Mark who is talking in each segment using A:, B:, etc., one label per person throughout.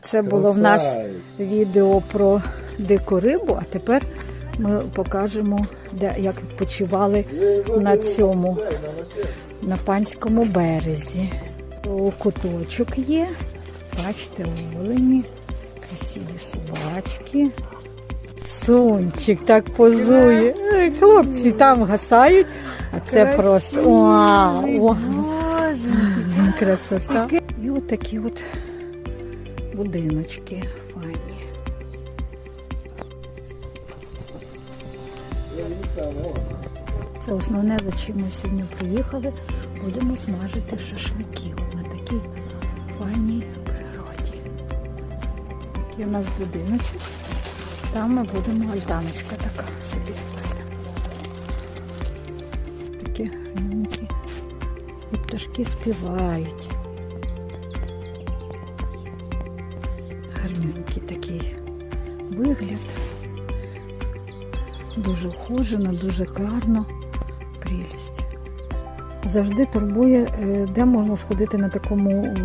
A: Це було в нас відео про дику рибу, а тепер ми покажемо, де, як відпочивали на цьому, на панському березі. Куточок є. Бачите, олені, красиві собачки. Сончик так позує. Хлопці там гасають, а це просто вау! вау. Красота. І от такі от будиночки файні. Це основне, за чим ми сьогодні приїхали. Будемо смажити шашлики на такій файній природі. Такий у нас будиночок. Там ми будемо альтаночка така собі. Такі гарненькі. І пташки співають. Гарненький такий вигляд. Дуже ухожено, дуже гарно. Прелість. Завжди турбує, е, де можна сходити на такому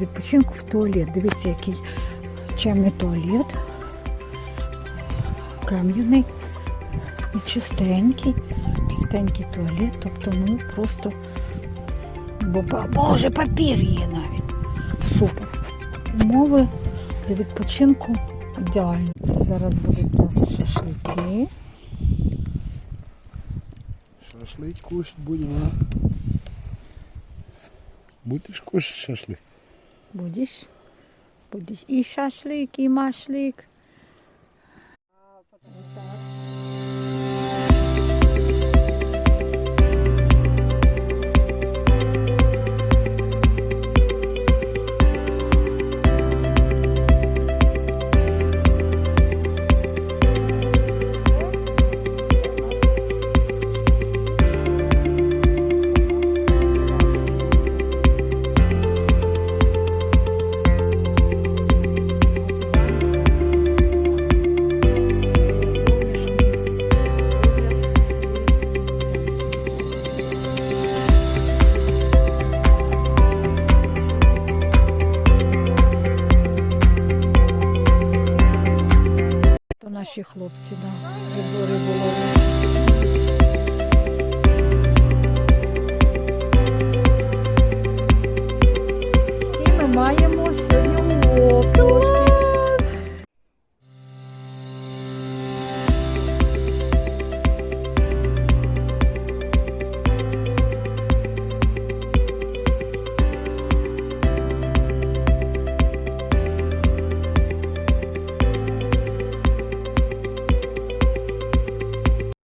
A: відпочинку в туалет. Дивіться, який чемний туалет. Кам'яний і чистенький, чистенький туалет. Тобто, ну просто бо, Боже, папір є навіть. Супер. Умови для відпочинку ідеальні. Це зараз будуть у нас шашлики.
B: Шашлик кушать будемо. Будеш кушати шашлик?
A: Будеш? Будеш і шашлик, і машлик. Наші хлопці, да. Ми маємо сьогодні улов.